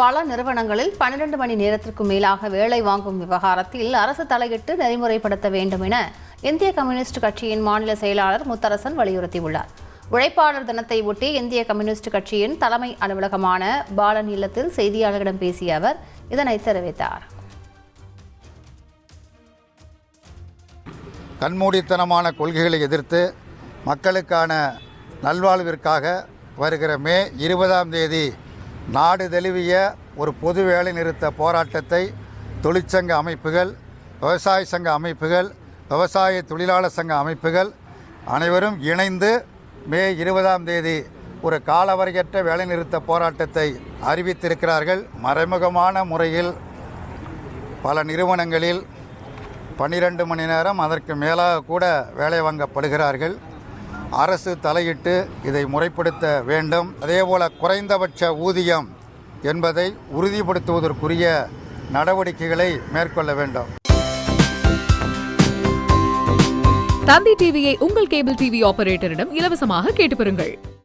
பல நிறுவனங்களில் பன்னிரண்டு மணி நேரத்திற்கு மேலாக வேலை வாங்கும் விவகாரத்தில் அரசு தலையிட்டு நெறிமுறைப்படுத்த வேண்டும் என இந்திய கம்யூனிஸ்ட் கட்சியின் மாநில செயலாளர் முத்தரசன் வலியுறுத்தியுள்ளார். உழைப்பாளர் தினத்தை ஒட்டி இந்திய கம்யூனிஸ்ட் கட்சியின் தலைமை அலுவலகமான பாலன் இல்லத்தில் செய்தியாளர்களிடம் பேசிய அவர் இதனை தெரிவித்தார். கண்மூடித்தனமான கொள்கைகளை எதிர்த்து மக்களுக்கான நல்வாழ்விற்காக வருகிற மே இருபதாம் தேதி நாடு தழுவிய ஒரு பொது வேலை நிறுத்த போராட்டத்தை தொழிற்சங்க அமைப்புகள் விவசாய சங்க அமைப்புகள் விவசாய தொழிலாளர் சங்க அமைப்புகள் அனைவரும் இணைந்து மே இருபதாம் தேதி ஒரு காலவரையற்ற வேலைநிறுத்த போராட்டத்தை அறிவித்திருக்கிறார்கள். மறைமுகமான முறையில் பல நிறுவனங்களில் பன்னிரண்டு மணி நேரம் அதற்கு மேலாக கூட வேலை வாங்கப்படுகிறார்கள். அரசு தலையிட்டு இதை முறைப்படுத்த வேண்டும். அதேபோல குறைந்தபட்ச ஊதியம் என்பதை உறுதிப்படுத்துவதற்குரிய நடவடிக்கைகளை மேற்கொள்ள வேண்டும். தந்தி டிவியை உங்கள் கேபிள் டிவி ஆபரேட்டரிடம் இலவசமாக கேட்டு பெறுங்கள்.